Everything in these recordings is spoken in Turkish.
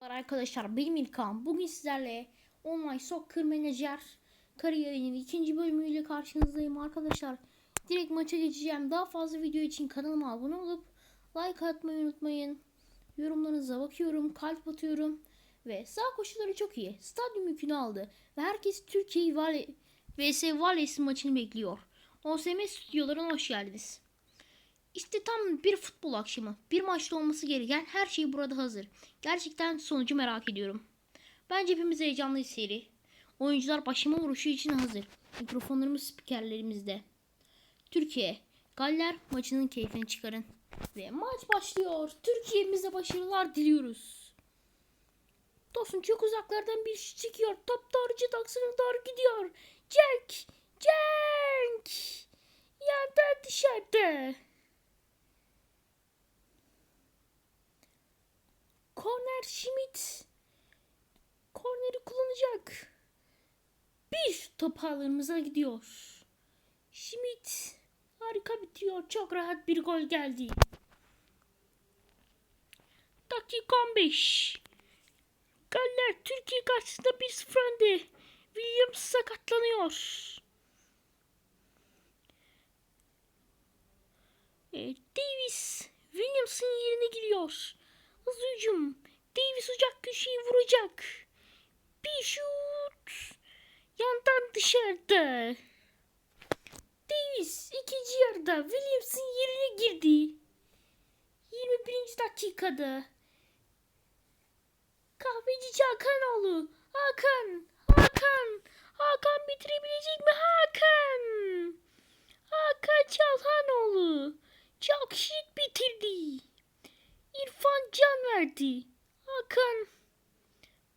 Arkadaşlar benim İlkan. Bugün sizlerle Online Soccer Manager kariyerinin ikinci bölümüyle karşınızdayım arkadaşlar. Direkt maça geçeceğim. Daha fazla video için kanalıma abone olup like atmayı unutmayın. Yorumlarınıza bakıyorum, kalp atıyorum. Ve sağ koşulları çok iyi. Stadyum yükünü aldı. Ve herkes Türkiye Vale vs Valles maçını bekliyor. OSM stüdyolarına hoş geldiniz. İşte tam bir futbol akşamı. Bir maçta olması gereken her şey burada hazır. Gerçekten sonucu merak ediyorum. Bence hepimiz heyecanlı seri. Oyuncular başlama vuruşu için hazır. Mikrofonlarımız spikerlerimizde. Türkiye, Galler maçının keyfini çıkarın. Ve maç başlıyor. Türkiye'mize başarılar diliyoruz. Tosun çok uzaklardan bir şey çıkıyor. Top doğrucu taksına doğru gidiyor. Cenk! Cenk! Yandan dışarıda. Korner Schmidt. Korneri kullanacak. Bir top ağlarımıza gidiyor. Schmidt harika bitiyor. Çok rahat bir gol geldi. Dakika 15. Galler Türkiye karşısında 1-0 önde. Williams sakatlanıyor. Evet, Davis Williams'ın yerine giriyor. Hızlı hücum. Davis ocak köşeyi vuracak. Bir şut. Yandan dışarıda. Davis ikinci yarıda Williams'ın yerine girdi. 21. dakikada. Kahveci Hakanoğlu. Hakan. Hakan. Hakan bitirebilecek mi? Hakan. Hakan Çalhanoğlu. Çok şık bitirdi. İrfan can verdi. Hakan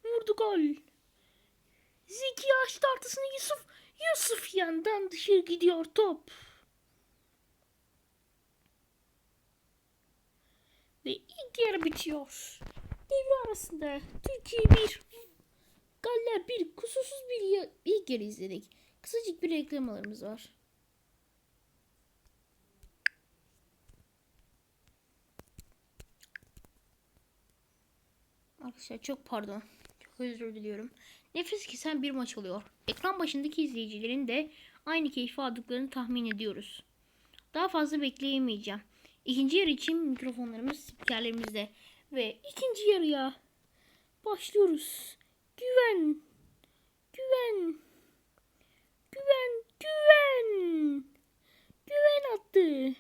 vurdu gol. Zeki açtı artısını Yusuf. Yusuf yandan dışarı gidiyor top. Ve ilk yarı bitiyor. Devre arasında Türkiye 1, Galler 1, kusursuz bir ilk yarı izledik. Kısacık bir reklamalarımız var. Arkadaşlar çok pardon. Çok özür diliyorum. Nefes kesen bir maç oluyor. Ekran başındaki izleyicilerin de aynı keyfi aldıklarını tahmin ediyoruz. Daha fazla bekleyemeyeceğim. İkinci yarı için mikrofonlarımız spikerlerimizde. Ve ikinci yarıya başlıyoruz. Güven. Güven. Güven. Güven. Güven attı.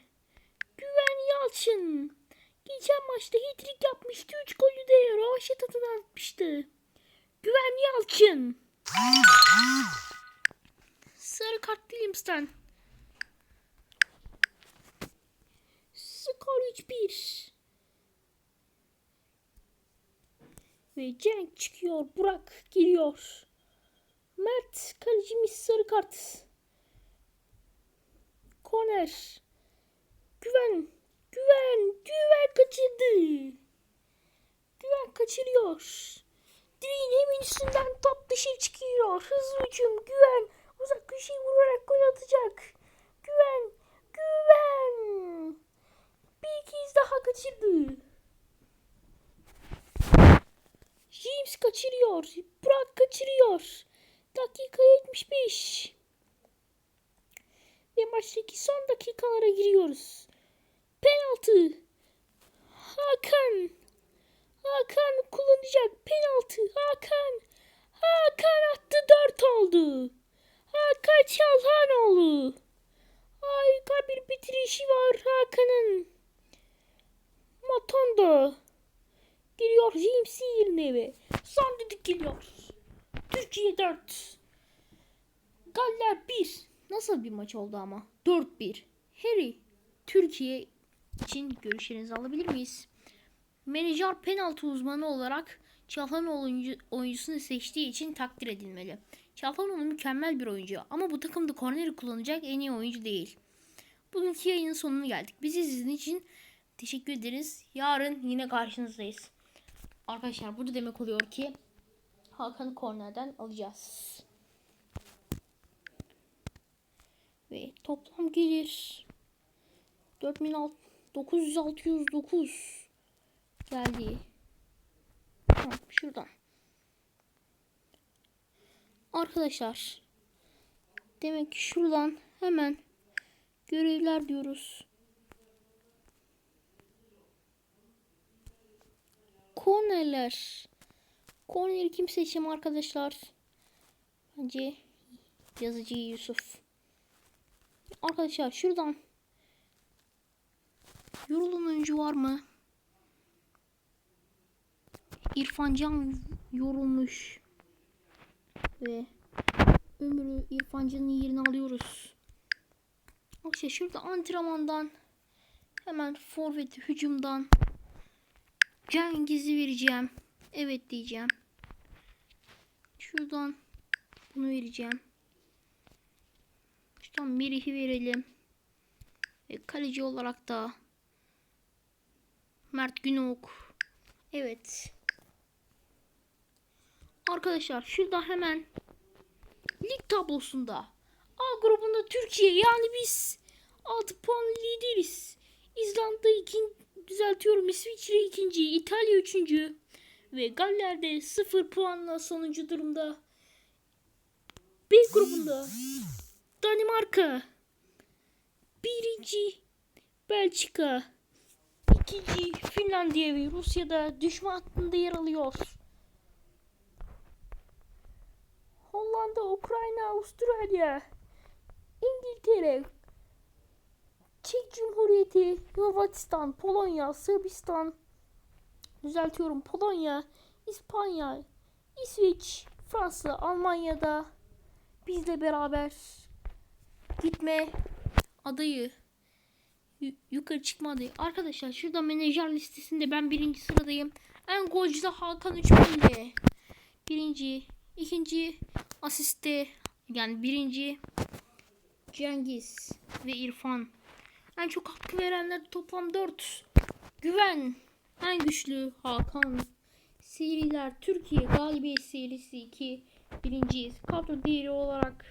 Güven Yalçın. Geçen maçta hat-trick yapmıştı. 3 golü de Ravaşat adına atmıştı. Güven Yalçın. Sarı kart Williams'tan. Skor 3-1. Ve Cenk çıkıyor. Burak giriyor. Mert kalecimiz sarı kart. Korner. Güven. Güven. Güven kaçırdı. Güven kaçırıyor. Direğin hemen üstünden top dışarı çıkıyor. Hızlı hücum. Güven. Uzak köşeyi vurarak gol atacak. Güven. Güven. Bir kez daha kaçırdı. James kaçırıyor. Burak kaçırıyor. Dakika 75. Ve maçtaki son dakikalara giriyoruz. Penaltı. Hakan. Hakan kullanacak penaltı. Hakan. Hakan attı 4 oldu. Hakan Çalhanoğlu. Harika bir bitirişi var Hakan'ın. Matondo. Geliyor James'in yerine ve son düdük geliyor. Türkiye 4. Galler 1. Nasıl bir maç oldu ama? 4-1. Harry, Türkiye için görüşlerinizi alabilir miyiz? Menajer penaltı uzmanı olarak Çalhanoğlu oyuncu, oyuncusunu seçtiği için takdir edilmeli. Çalhanoğlu mükemmel bir oyuncu ama bu takımda korneri kullanacak en iyi oyuncu değil. Bugünkü yayının sonuna geldik. Bizi izlediğiniz için teşekkür ederiz. Yarın yine karşınızdayız. Arkadaşlar bu da demek oluyor ki Hakan'ı kornerden alacağız. Ve toplam gelir 4600 geldi. Tamam, şuradan. Arkadaşlar. Demek ki şuradan hemen görevler diyoruz. Korneler. Korneri kim seçeyim arkadaşlar? Bence yazıcı Yusuf. Arkadaşlar şuradan yorulan oyuncu var mı? İrfan Can yorulmuş. Ve ömrü İrfan Can'ın yerini alıyoruz. İşte şurada antrenmandan hemen forvet hücumdan Cengiz'i vereceğim. Evet diyeceğim. Şuradan bunu vereceğim. Şuradan Merih'i verelim. Ve kaleci olarak da Mert Günok. Evet. Arkadaşlar şurada hemen lig tablosunda A grubunda Türkiye yani biz 6 puan lideriz. İzlanda ikinci düzeltiyorum İsviçre ikinci, İtalya üçüncü ve Galler'de 0 puanla sonuncu durumda. B grubunda Danimarka birinci Belçika ikinci Finlandiya ve Rusya'da düşman hattında yer alıyor. Hollanda, Ukrayna, Avustralya, İngiltere, Çek Cumhuriyeti, Hırvatistan, Polonya, Sırbistan, düzeltiyorum Polonya, İspanya, İsveç, Fransa, Almanya'da bizle beraber gitme adayı yukarı çıkma adayı. Arkadaşlar şurada menajer listesinde ben birinci sıradayım. En golcü de Hakan Üçmen'le. Birinci, ikinci asiste yani birinci Cengiz ve İrfan. En çok hakkı verenler toplam 4. Güven en güçlü Hakan. Seriler Türkiye galibiyet serisi 2. Birinciyiz. Kadro değeri olarak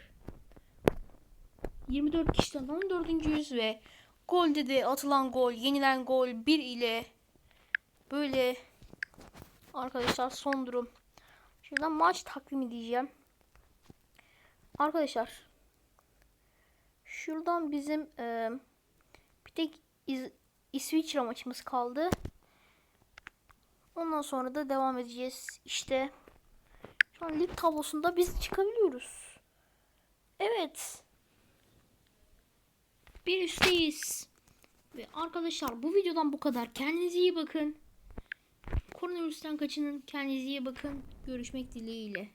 24 kişiden 14. ve golde de atılan gol, yenilen gol 1 ile böyle arkadaşlar son durum. Şuradan maç takvimi diyeceğim. Arkadaşlar şuradan bizim e, bir tek İz- İsviçre maçımız kaldı. Ondan sonra da devam edeceğiz. İşte şu an lig tablosunda biz çıkabiliyoruz. Evet. Bir üstteyiz. Ve arkadaşlar bu videodan bu kadar. Kendinize iyi bakın. Koronavirüsten kaçının. Kendinize iyi bakın. Görüşmek dileğiyle.